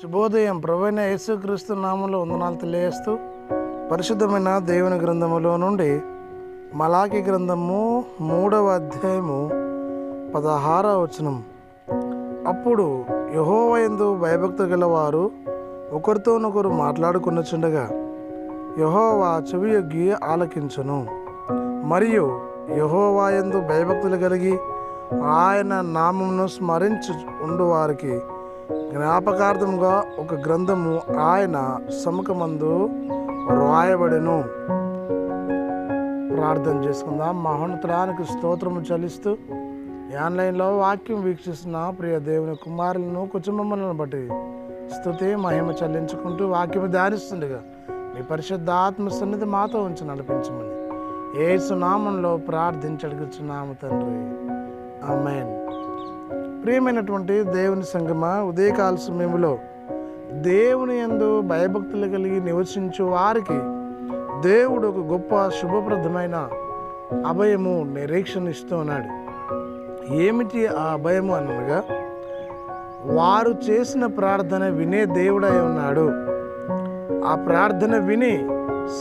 శుభోదయం. ప్రవీణ యేసుక్రీస్తు నామంలో వందనాలు తెలియజేస్తూ పరిశుద్ధమైన దేవుని గ్రంథములో నుండి మలాకి గ్రంథము మూడవ అధ్యాయము పదహారవ వచనం. అప్పుడు యహోవయందు భయభక్తి గలవారు ఒకరితోనొకరు మాట్లాడుకున్నచుండగా యహోవా చెవియొగ్గి ఆలకించును. మరియు యహోవాయందు భయభక్తులు కలిగి ఆయన నామమును స్మరించు ఉండు వారికి జ్ఞాపకార్థంగా ఒక గ్రంథము ఆయన సముఖమందు రాయబడెను ప్రార్థన చేసుకుందాం. మహోన్నతానికి స్తోత్రము చలిస్తూ ఆన్లైన్లో వాక్యం వీక్షిస్తున్న ప్రియ దేవుని కుమారులను కుటుంబములను బట్టి స్థుతి మహిమ చెల్లించుకుంటూ వాక్యము ధ్యానిస్తుండగా మీ పరిశుద్ధ ఆత్మ సన్నిధి మాతో ఉంచి నడిపించమని ఏ సునామంలో ప్రార్థించడుగుచున్నాము తండ్రి. అమ్మాయి ప్రియమైనటువంటి దేవుని సంగమ ఉదయకాల సమయంలో దేవుని యందు భయభక్తులు కలిగి నివసించు వారికి దేవుడు ఒక గొప్ప శుభప్రదమైన అభయము నిరీక్షణ ఇస్తూ ఉన్నాడు. ఏమిటి ఆ అభయము అనగా వారు చేసిన ప్రార్థన వినే దేవుడై ఉన్నాడు. ఆ ప్రార్థన విని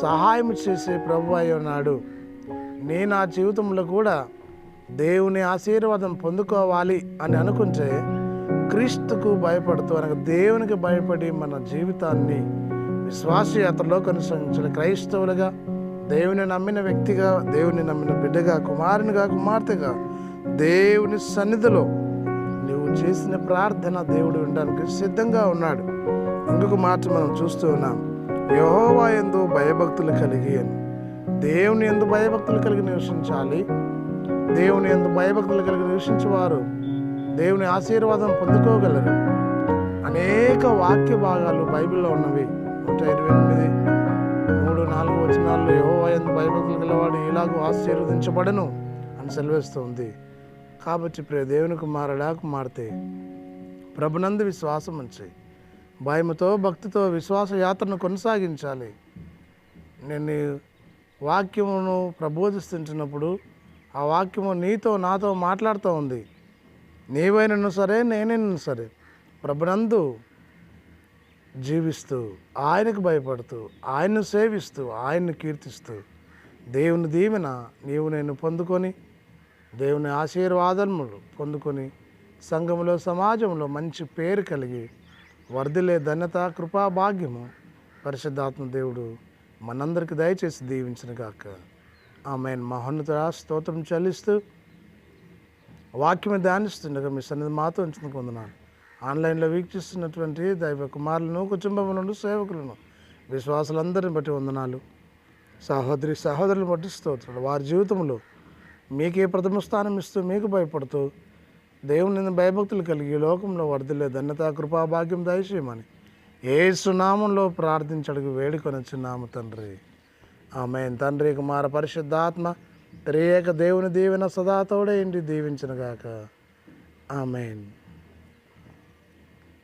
సహాయం చేసే ప్రభు అయి ఉన్నాడు. నేను ఆ జీవితంలో కూడా దేవుని ఆశీర్వాదం పొందుకోవాలి అని అనుకుంటే క్రీస్తుకు భయపడుతూ అనగా దేవునికి భయపడి మన జీవితాన్ని విశ్వాసయాత్రలో కొనసాగించాలి. క్రైస్తవులుగా దేవుని నమ్మిన వ్యక్తిగా దేవుని నమ్మిన బిడ్డగా కుమారునిగా కుమార్తెగా దేవుని సన్నిధిలో నువ్వు చేసిన ప్రార్థన దేవుడు వినడానికి సిద్ధంగా ఉన్నాడు. ఇంకొక మాట మనం చూస్తూ ఉన్నాం. యహోవా ఎందు భయభక్తులు కలిగి అని. దేవుని ఎందు భయభక్తులు కలిగి నివసించాలి. దేవుని ఎందు భయభక్తులు కలిగి నివసించేవారు. దేవుని ఆశీర్వాదం పొందుకోగలరు. అనేక వాక్య భాగాలు బైబిల్లో ఉన్నవి. నూట ఇరవై ఎనిమిది మూడు నాలుగు వచనాల్లో ఏవో ఎందు భయభక్తులు గలవాడు ఇలాగూ ఆశీర్వదించబడను అని సెలవిస్తుంది. కాబట్టి ప్రియ దేవుని కుమారుడా కుమార్తె ప్రభునందు విశ్వాసం ఉంచి భయముతో భక్తితో విశ్వాస యాత్రను కొనసాగించాలి. నేను వాక్యమును ప్రబోధిస్తుంటున్నప్పుడు ఆ వాక్యము నీతో నాతో మాట్లాడుతూ ఉంది. నీవైనను సరే నేనైనా సరే ప్రభునందు జీవిస్తూ ఆయనకు భయపడుతూ ఆయన్ను సేవిస్తూ ఆయన్ను కీర్తిస్తూ దేవుని దీవెన నీవు నేను పొందుకొని దేవుని ఆశీర్వాదములు పొందుకొని సంఘంలో సమాజంలో మంచి పేరు కలిగి వర్ధిలే ధన్యత కృపా భాగ్యము పరిశుద్ధాత్మ దేవుడు మనందరికి దయచేసి దీవించిన గాక ఆమె మహోన్నత స్తోత్రం చెల్లిస్తూ వాక్యం ధ్యానిస్తుండగా మీ సన్నిధి మాతో ఉంచుకుని పొందున్నాను ఆన్లైన్లో వీక్షిస్తున్నటువంటి దైవ కుమారులను కుటుంబములను సేవకులను విశ్వాసులందరిని బట్టి వందనాలు. సహోదరి సహోదరులను బట్టి స్తోత్రాలు. వారి జీవితంలో మీకే ప్రథమ స్థానం ఇస్తూ మీకు భయపడుతూ దేవుని భయభక్తులు కలిగి ఈ లోకంలో వర్ధిల్లే ధన్యత కృపాభాగ్యం దయచేయమని ఏ సునామంలో ప్రార్థించడుగు వేడుకొనొచ్చున్నాము తండ్రి. ఆమె తండ్రి కుమార పరిశుద్ధాత్మ త్రియేక దేవుని దీవెన సదాతోడే ఇంటి దీవించనుగాక. ఆమెన్.